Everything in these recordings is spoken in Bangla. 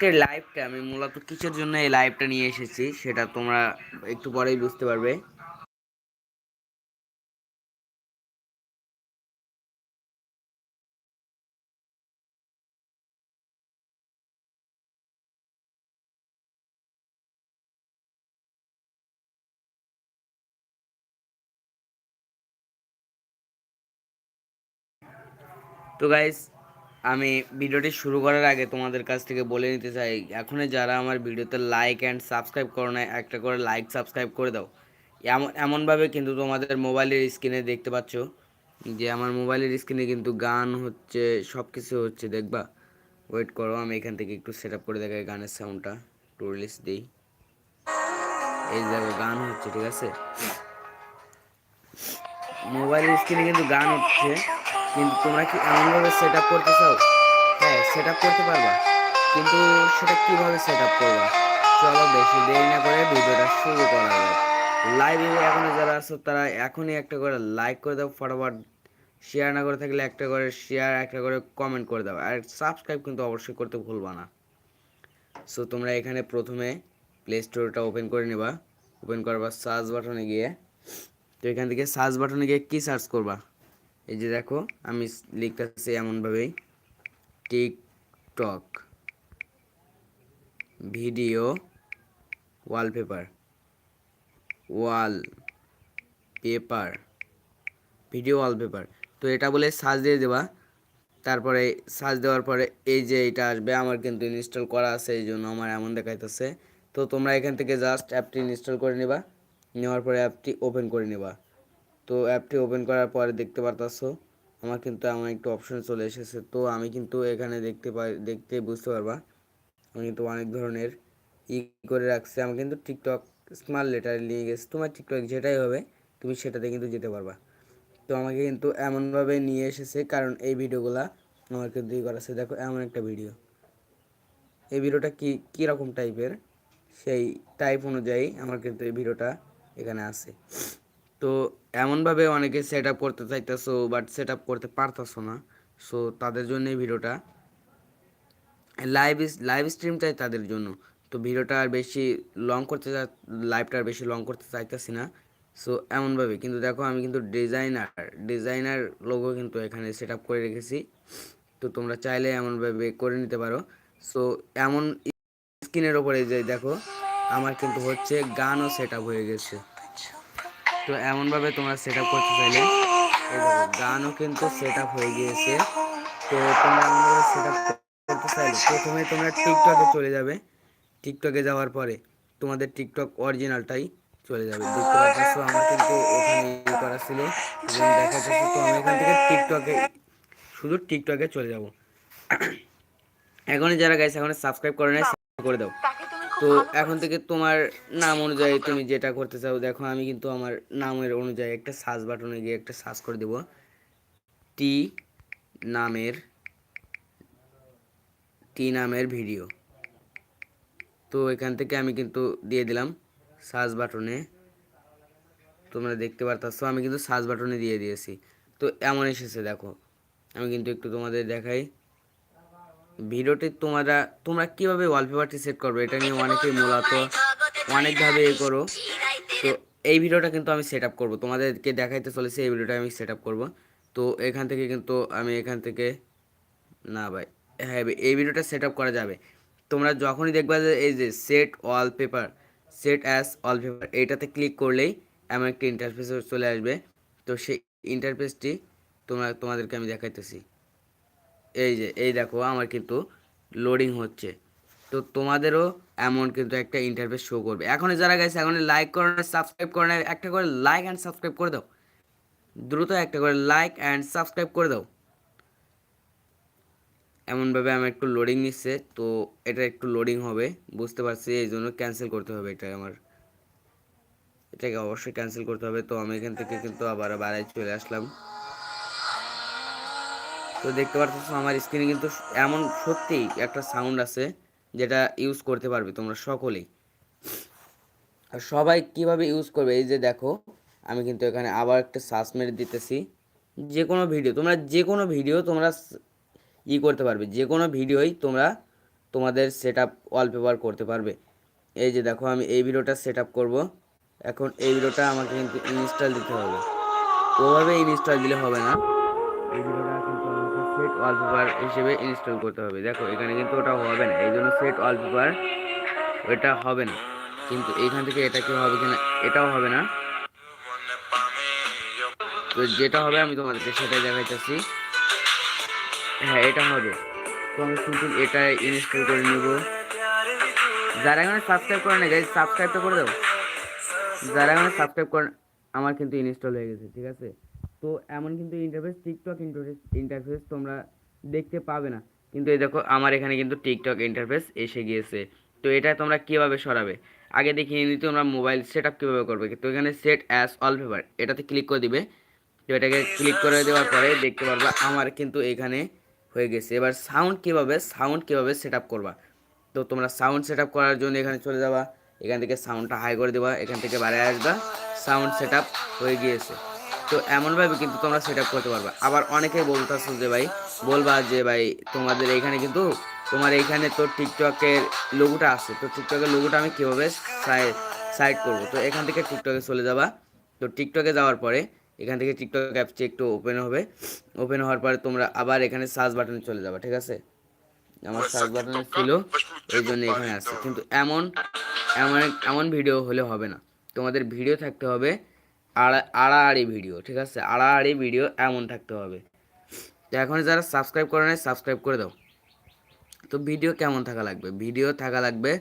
আজকের লাইভটা আমি মূলত কিসের জন্য এই লাইভটা নিয়ে এসেছি সেটা তোমরা একটু পরেই বুঝতে পারবে। তো গাইস আমি ভিডিওটি শুরু করার আগে তোমাদের কাছ থেকে বলে নিতে চাই, এখনই যারা আমার ভিডিওতে লাইক অ্যান্ড সাবস্ক্রাইব করো না একটা করে লাইক সাবস্ক্রাইব করে দাও। এমন, এমনভাবে কিন্তু তোমাদের মোবাইলের স্ক্রিনে দেখতে পাচ্ছ, যে আমার মোবাইলের স্ক্রিনে কিন্তু গান হচ্ছে সব কিছু হচ্ছে, দেখবা? ওয়েট করো, আমি এখান থেকে একটু সেট আপ করে দেখাই গানের সাউন্ডটা একটু রিলিজ দিই। এই দেখো, গান হচ্ছে, ঠিক আছে? মোবাইলের স্ক্রিনে কিন্তু গান হচ্ছে। কিন্তু তোমরা কি এমনভাবে সেট আপ করতে চাও? হ্যাঁ সেট আপ করতে পারবা। কিন্তু সেটা কীভাবে সেট আপ করবা? চলো বেশি দেরি না করে ভিডিওটা শুরু করা যাক। লাইভে এখনও যারা আছো, তারা এখনই একটা করে লাইক করে দাও ফটাফট। শেয়ার না করে থাকলে একটা করে শেয়ার একটা করে কমেন্ট করে দাও। আর সাবস্ক্রাইব কিন্তু অবশ্যই করতে ভুলবা না। সো তোমরা এখানে প্রথমে প্লে স্টোরটা ওপেন করে নেবা। ওপেন করবা সার্চ বাটনে গিয়ে, তো এখান থেকে সার্চ বাটনে গিয়ে কী সার্চ করবা? এই যে দেখো, আমি লিখতেছি এমনভাবেই। TikTok video wallpaper wall paper video wallpaper. তো এটা বলে সার্চ দিয়ে দেবা। তারপরে সার্চ দেওয়ার পরে এই যে এটা আসবে, আমার কিন্তু ইনস্টল করা আছে, এই জন্য আমার এমন দেখাইতেছে। তো তোমরা এখান থেকে জাস্ট অ্যাপটি ইনস্টল করে নেবা। নেওয়ার পরে অ্যাপটি ওপেন করে নেবা। তো অ্যাপটি ওপেন করার পরে দেখতে পারতাছো, আমার কিন্তু আমার একটু অপশন চলে এসেছে। তো আমি কিন্তু এখানে দেখতে পাই দেখতে বুঝতে পারবা, আমি কিন্তু অনেক ধরনের ই করে রাখছি। আমি কিন্তু টিকটক স্মার্ট লেটার নিয়ে গেছি। তোমার টিকটক যেটাই হবে, তুমি সেটাতে কিন্তু যেতে পারবা। তো আমাকে কিন্তু এমনভাবে নিয়ে এসেছে, কারণ এই ভিডিওগুলা আমার কিন্তু ই করা দেখো, এমন একটা ভিডিও। এই ভিডিওটা কি, কীরকম টাইপের সেই টাইপ অনুযায়ী আমার কিন্তু এই ভিডিওটা এখানে আছে। তো এমনভাবে অনেকে সেট আপ করতে চাইতেছো বাট সেট আপ করতে পারতেছো না। সো তাদের জন্য ভিডিওটা লাইভ লাইভ স্ট্রিম চাই তাদের জন্য। তো ভিডিওটা আর বেশি লং করতে লাইভটা আর বেশি লং করতে চাইতেছি না। সো এমনভাবে, কিন্তু দেখো আমি কিন্তু ডিজাইনার ডিজাইনার লোগো কিন্তু এখানে সেট আপ করে রেখেছি। তো তোমরা চাইলে এমনভাবে করে নিতে পারো। সো এমন স্ক্রিনের ওপরে যে দেখো, আমার কিন্তু হচ্ছে গানও সেট আপ হয়ে গেছে। তো এমনভাবে তোমরা সেট আপ করতে চাইলে গানও কিন্তু সেট আপ হয়ে গিয়েছে। তো তোমরা এমনভাবে সেট আপ করতে চাইলে, প্রথমে তোমরা টিকটকে চলে যাবে। টিকটকে যাওয়ার পরে তোমাদের টিকটক অরিজিনালটাই চলে যাবে। আমার কিন্তু ওখানে ই করা ছিল। এবং দেখা যাচ্ছে তো আমি এখান থেকে টিকটকে শুধু টিকটকে চলে যাব। এখনই যারা গাইছে এখন সাবস্ক্রাইব করে নেয় করে দাও। তো এখন থেকে তোমার নাম অনুযায়ী তুমি যেটা করতে চাও দেখো আমি কিন্তু আমার নামের অনুযায়ী একটা সার্চ বাটনে গিয়ে একটা সার্চ করে দেব। টি নামের টি নামের ভিডিও। তো এখান থেকে আমি কিন্তু দিয়ে দিলাম সার্চ বাটনে। তোমরা দেখতে পারতাছো আমি কিন্তু সার্চ বাটনে দিয়ে দিয়েছি। তো এমন এসেছে দেখো। আমি কিন্তু একটু তোমাদের দেখাই। ভিডিওটি তোমরা তোমরা কীভাবে ওয়ালপেপারটি সেট করবে? এটা নিয়ে অনেকেই মূলত অনেকভাবে এ করো। তো এই ভিডিওটা কিন্তু আমি সেট আপ করব। তোমাদেরকে দেখাইতে চলেছে, এই ভিডিওটা আমি সেট আপ করব। তো এখান থেকে কিন্তু আমি এখান থেকে, না ভাই হ্যাঁ এই ভিডিওটা সেট আপ করা যাবে। তোমরা যখনই দেখবা যে এই যে set wallpaper set as wallpaper এইটাতে ক্লিক করলেই এমন একটা ইন্টারফেস চলে আসবে। তো সেই ইন্টারফেসটি তোমরা, তোমাদেরকে আমি দেখাইতেছি। এই যে, এই দেখো, আমার কিন্তু লোডিং হচ্ছে। তো তোমাদেরও এমন কিন্তু একটা ইন্টারফেস শো করবে। এখন যারা গেছে এখন লাইক করে সাবস্ক্রাইব করে নেয় একটা করে লাইক অ্যান্ড সাবস্ক্রাইব করে দাও। দ্রুত একটা করে লাইক অ্যান্ড সাবস্ক্রাইব করে দাও। এমনভাবে আমার একটু লোডিং নিচ্ছে, তো এটা একটু লোডিং হবে। বুঝতে পারছি, এই জন্য ক্যান্সেল করতে হবে এটা আমার। এটাকে অবশ্যই ক্যান্সেল করতে হবে। তো আমি এখান থেকে কিন্তু আবার বাড়ায় চলে আসলাম। তো দেখতে পাচ্ছ আমার স্ক্রিনে কিন্তু এমন সত্যি একটা সাউন্ড আছে যেটা ইউজ করতে পারবে তোমরা সকলেই। আর সবাই কীভাবে ইউজ করবে? এই যে দেখো, আমি কিন্তু এখানে আবার একটা সার্চ মেরে দিতেছি। যে কোনো ভিডিও তোমরা যে কোনো ভিডিও তোমরা ই করতে পারবে। যে কোনো ভিডিওই তোমরা তোমাদের সেট আপ ওয়ালপেপার করতে পারবে। এই যে দেখো, আমি এই ভিডিওটা সেট আপ করব। এখন এই ভিডিওটা আমাকে কিন্তু ইনস্টল দিতে হবে। ওভাবে ইনস্টল দিলে হবে না। এই ভিডিওটা ওয়ালপেপার হিসেবে ইনস্টল করতে হবে। দেখো, এখানে কিন্তু ওটা হবে না। এই জন্য সেট ওয়ালপেপার ওটা হবে না। কিন্তু এইখান থেকে এটা কি হবে কিনা, এটাও হবে না। তো যেটা হবে আমি তোমাদেরকে সেটাই দেখাইতেছি। হ্যাঁ এটা হবে। তো আমি সিম্পল এটা ইনস্টল করে নিব। যারা এখানে সাবস্ক্রাইব করে না গাইজ সাবস্ক্রাইবটা করে দাও। যারা এখানে সাবস্ক্রাইব করে আমার কিন্তু ইনস্টল হয়ে গেছে, ঠিক আছে? তো এমন কিন্তু ইন্টারফেস টিকটক ইন্টারফেস ইন্টারফেস তোমরা দেখতে পাবে না। কিন্তু এই দেখো, আমার এখানে কিন্তু টিকটক ইন্টারফেস এসে গিয়েছে। তো এটা তোমরা কীভাবে সরাবে? আগে দেখিয়ে নিই, তোমরা মোবাইল সেট আপ কীভাবে করবে? তো এখানে সেট অ্যাস অলপেপার এটাতে ক্লিক করে দিবে। তো এটাকে ক্লিক করে দেওয়ার পরে দেখতে পারবা, আমার কিন্তু এখানে হয়ে গেছে। এবার সাউন্ড কীভাবে সাউন্ড কীভাবে সেট আপ করবা? তো তোমরা সাউন্ড সেট আপ করার জন্য এখানে চলে যাবা। এখান থেকে সাউন্ডটা হাই করে দেবা। এখান থেকে বাইরে আসবা। সাউন্ড সেট আপ হয়ে গিয়েছে। তো এমনভাবে কিন্তু তোমরা সেট আপ করতে পারবা। আবার অনেকেই বলতেছো যে ভাই বলবা যে ভাই তোমাদের এখানে কিন্তু তোমার এইখানে তো টিকটকের লোগোটা আছে। তো টিকটকের লোগোটা আমি কীভাবে সাইড করব? তো এখান থেকে টিকটকে চলে যাবা। তো টিকটকে যাওয়ার পরে এখান থেকে টিকটক অ্যাপসটি একটু ওপেন হবে। ওপেন হওয়ার পরে তোমরা আবার এখানে সার্চ বাটনে চলে যাবা ঠিক আছে? আমার সার্চ বাটনে ছিল এই জন্য এখানে আসছে কিন্তু এমন এমন এমন ভিডিও হলে হবে না। তোমাদের ভিডিও থাকতে হবে আড়া আড়াআড়ি ভিডিও, ঠিক আছে? আড়াআড়ি ভিডিও এমন থাকতে হবে। তো এখন যারা সাবস্ক্রাইব করে নেয় সাবস্ক্রাইব করে দাও। তো ভিডিও কেমন থাকা লাগবে? ভিডিও থাকা লাগবে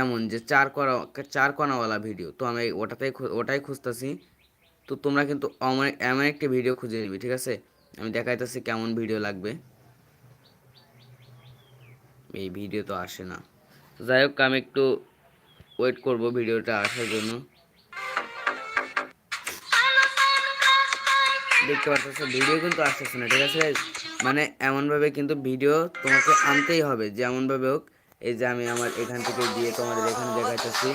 এমন যে চার করা, চার কণাওয়ালা ভিডিও। তো আমি ওটাতেই ওটাই খুঁজতেছি। তো তোমরা কিন্তু এমন একটি ভিডিও খুঁজে নিবি, ঠিক আছে? আমি দেখাইতেছি কেমন ভিডিও লাগবে। এই ভিডিও তো আসে না। যাই হোক, আমি একটু ওয়েট করব ভিডিওটা আসার জন্য। দেখতে পাচ্ছ ভিডিও কিন্তু আসতেছে না, ঠিক আছে? মানে এমনভাবে কিন্তু ভিডিও তোমাকে আনতেই হবে, যেমনভাবে হোক। এই যে আমি আমার এখান থেকে দিয়ে তোমাদের এখানে দেখাইতেছি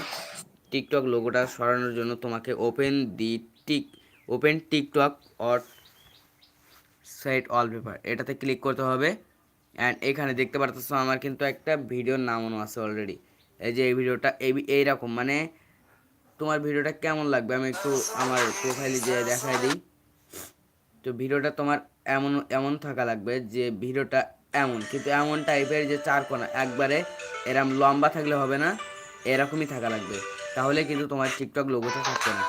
টিকটক লোগোটা সরানোর জন্য তোমাকে open the Tik open TikTok or site wallpaper এটাতে ক্লিক করতে হবে। অ্যান্ড এখানে দেখতে পারতেছো আমার কিন্তু একটা ভিডিওর নামানো আছে অলরেডি এই যে এই ভিডিওটা এই এইরকম মানে তোমার ভিডিওটা কেমন লাগবে? আমি একটু আমার প্রোফাইলে যে দেখাই দিই। তো ভিডিওটা তোমার এমন এমন থাকা লাগবে যে ভিডিওটা এমন, কিন্তু এমন টাইপের যে চার কোণা একবারে এরম লম্বা থাকলে হবে না, এরকমই থাকা লাগবে। তাহলে কিন্তু তোমার টিকটক লোগোটা থাকবে না।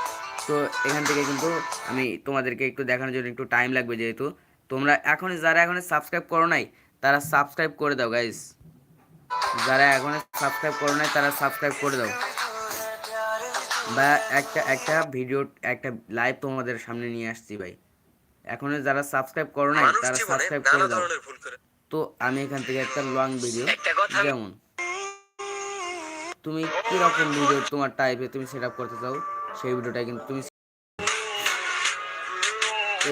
তো এখান থেকে কিন্তু আমি তোমাদেরকে একটু দেখানোর জন্য একটু টাইম লাগবে যেহেতু। তোমরা এখন যারা এখন সাবস্ক্রাইব করো নাই, তারা সাবস্ক্রাইব করে দাও গাইস যারা এখন সাবস্ক্রাইব করো নাই, তারা সাবস্ক্রাইব করে দাও। বা একটা একটা ভিডিও একটা লাইভ তোমাদের সামনে নিয়ে আসছি, ভাই। এখনও যারা সাবস্ক্রাইব করো নাই তারা সাবস্ক্রাইব করে দাও। তো আমি এখান থেকে একটা লং ভিডিও যেমন তুমি কীরকম ভিডিও তোমার টাইপে তুমি সেট আপ করতে চাও? সেই ভিডিওটা কিন্তু তুমি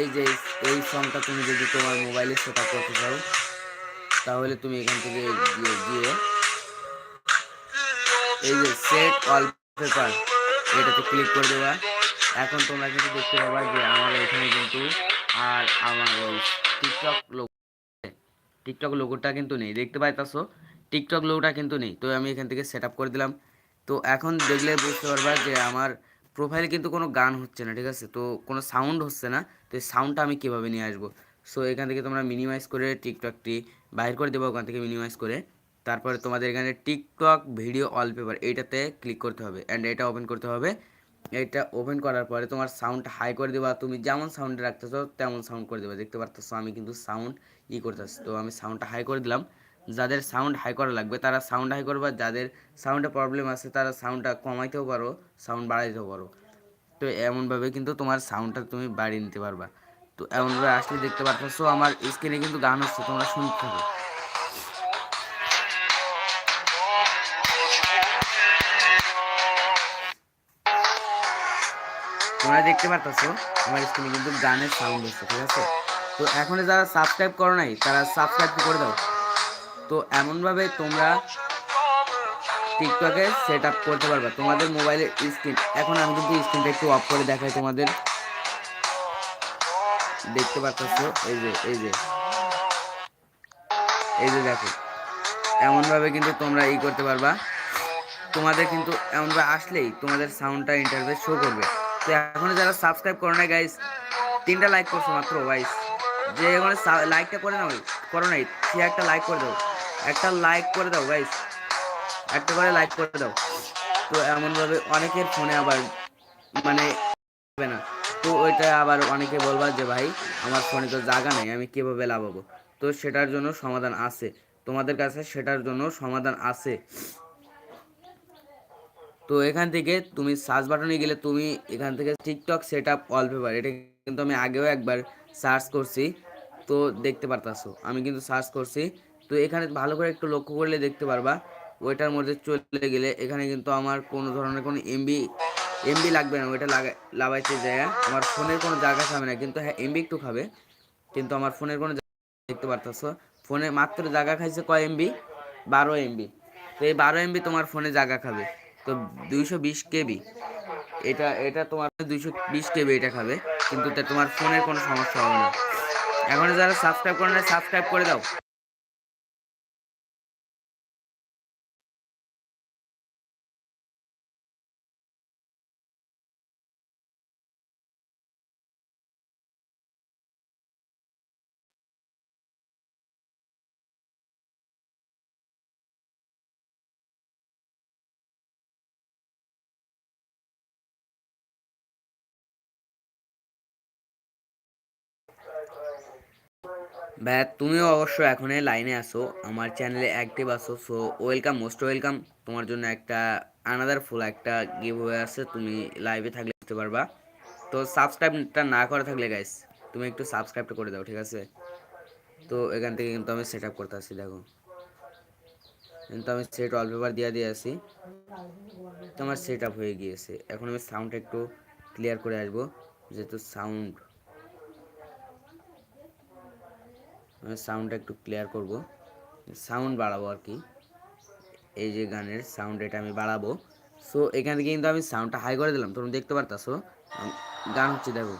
এই যে এই সংটা তুমি যদি তোমার মোবাইলে সেট আপ করতে চাও তাহলে তুমি এখান থেকে গিয়ে গিয়ে এই যে সেট ওয়ালপেপার এটাতে ক্লিক করে দেওয়া এখন তোমরা কিন্তু দেখতে পাবা যে আমার এখানে কিন্তু আর আমার ওই টিকটক লোক টিকটক লোগোটা কিন্তু নেই, দেখতে পাইতাছো? টিকটক লোগোটা কিন্তু নেই, তো আমি এখান থেকে সেট করে দিলাম। তো এখন দেখলে বুঝতে পারবা যে আমার প্রোফাইলে কিন্তু কোনো গান হচ্ছে না, ঠিক আছে? তো কোনো সাউন্ড হচ্ছে না, তো এই সাউন্ডটা আমি কীভাবে নিয়ে আসব? সো এখান থেকে তোমরা মিনিমাইজ করে টিকটকটি বাইর করে দেবো, ওখান থেকে মিনিমাইজ করে। তারপরে তোমাদের এখানে টিকটক ভিডিও অলপেপার এইটাতে ক্লিক করতে হবে অ্যান্ড এটা ওপেন করতে হবে। এটা ওপেন করার পরে তোমার সাউন্ড হাই করে দেবা, তুমি যেমন সাউন্ডে রাখতেছো, তেমন সাউন্ড করে দেবা। দেখতে পারতেছো আমি কিন্তু সাউন্ড ই করতেছি। তো আমি সাউন্ডটা হাই করে দিলাম। যাদের সাউন্ড হাই করা লাগবে, তারা সাউন্ড হাই করবা। যাদের সাউন্ডে প্রবলেম আছে, তারা সাউন্ডটা কমাইতেও পারো সাউন্ড বাড়াইতেও পারো। তো এমনভাবে কিন্তু তোমার সাউন্ডটা তুমি বাড়িয়ে নিতে পারবা। তো এমনভাবে আসলে দেখতে পারতেছো, আমার স্ক্রিনে কিন্তু গান হচ্ছে, তোমরা শুনতে থাকো। তোমরা দেখতে পারতেছো আমার স্ক্রিনে কিন্তু গানের সাউন্ড হচ্ছে ঠিক আছে? তো এখন যারা সাবস্ক্রাইব করো নাই, তারা সাবস্ক্রাইব করে দাও। তো এমনভাবে তোমরা টিকটকে সেট আপ করতে পারবে। তোমাদের মোবাইলের স্ক্রিন এখন আমি কিন্তু স্ক্রিনটা একটু অফ করে দেখাই তোমাদের। দেখতে পাচ্ছ এই যে এই যে। এই যে দেখো। এমনভাবে কিন্তু তোমরা ই করতে পারবা। তোমাদের কিন্তু এমনভাবে আসলেই তোমাদের সাউন্ডটা ইন্টারভেস শো করবে। তো এখনও যারা সাবস্ক্রাইব করো না গাইস তিনটা লাইক করছ মাত্র গাইস যে এখানে লাইকটা করে নাও, করো নাই, সে একটা লাইক করে দাও। একটা লাইক করে দাও গাইস একটা করে লাইক করে দাও। তো এমনভাবে অনেকের ফোনে আবার মানে না। তো ওইটা আবার অনেকে বলবা যে, ভাই, আমার ফোনে তো জায়গা নেই, আমি কীভাবে লাভাবো তো সেটার জন্য সমাধান আছে। তোমাদের কাছে সেটার জন্য সমাধান আছে। তো এখান থেকে তুমি সার্চ বাটনে গেলে তুমি এখান থেকে টিকটক সেট আপ ওয়ালপেপার এটা কিন্তু আমি আগেও একবার সার্চ করছি, তো দেখতে পারতাছো, আমি কিন্তু সার্চ করছি, তো এখানে ভালো করে একটু লক্ষ্য করলে দেখতে পারবা, ওইটার মধ্যে চলে গেলে এখানে কিন্তু আমার কোনো ধরনের কোনো এমবি এমবি লাগবে না, ওইটা লাগা, লাগাইতে যায়, আমার ফোনের কোনো জায়গা খাবে না, কিন্তু হ্যাঁ এমবি একটু খাবে, কিন্তু আমার ফোনের কোনো জায়গা দেখতে পারতাছো, ফোনে মাত্র জায়গা খাইছে কয় এমবি বারো এমবি তো এই বারো এমবি তোমার ফোনে জায়গা খাবে। তো দুইশো বিশ কেবি। এটা এটা তোমার দুইশো বিশ কেবি এটা খাবে, কিন্তু তোমার ফোনের কোনো সমস্যা হবে না। এখন যারা সাবস্ক্রাইব করে না সাবস্ক্রাইব করে দাও। ভাইয়া তুমিও অবশ্য এখনই লাইনে আসো, আমার চ্যানেলে অ্যাক্টিভ আসো সো ওয়েলকাম মোস্ট ওয়েলকাম তোমার জন্য একটা আনাদার ফুল একটা গিভ হয়ে আছে, তুমি লাইভে থাকলে দেখতে পারবা। তো সাবস্ক্রাইবটা না করে থাকলে গাইস তুমি একটু সাবস্ক্রাইবটা করে দাও, ঠিক আছে? তো এখান থেকে কিন্তু আমি সেট আপ করতে আসি, দেখো। কিন্তু আমি সেট ওয়ালপেপার দিয়ে দিয়ে আসি। তো আমার সেট আপ হয়ে গিয়েছে। এখন আমি সাউন্ডটা একটু ক্লিয়ার করে আসব, যেহেতু সাউন্ড আমি সাউন্ডটা একটু ক্লিয়ার করব। সাউন্ড বাড়াবো আর কি। এই যে গানের সাউন্ড এটা আমি বাড়াবো। সো এখান থেকে কিন্তু আমি সাউন্ডটা হাই করে দিলাম। তুমি দেখতে পারতাছো? আম, গান হচ্ছে দেখো।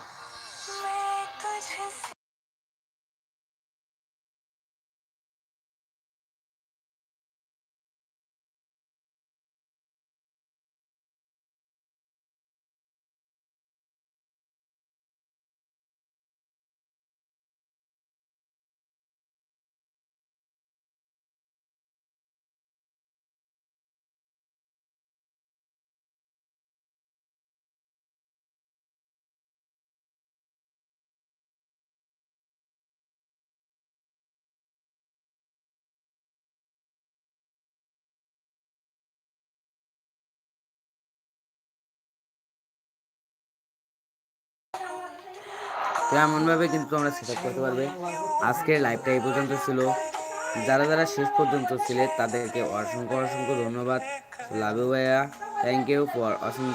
তো এমনভাবে কিন্তু তোমরা সেট করতে পারবে। আজকের লাইভটা এই পর্যন্ত ছিল। যারা যারা শেষ পর্যন্ত ছিলে, তাদেরকে অসংখ্য অসংখ্য ধন্যবাদ। লাভ ভাইয়া। Thank you for অসিং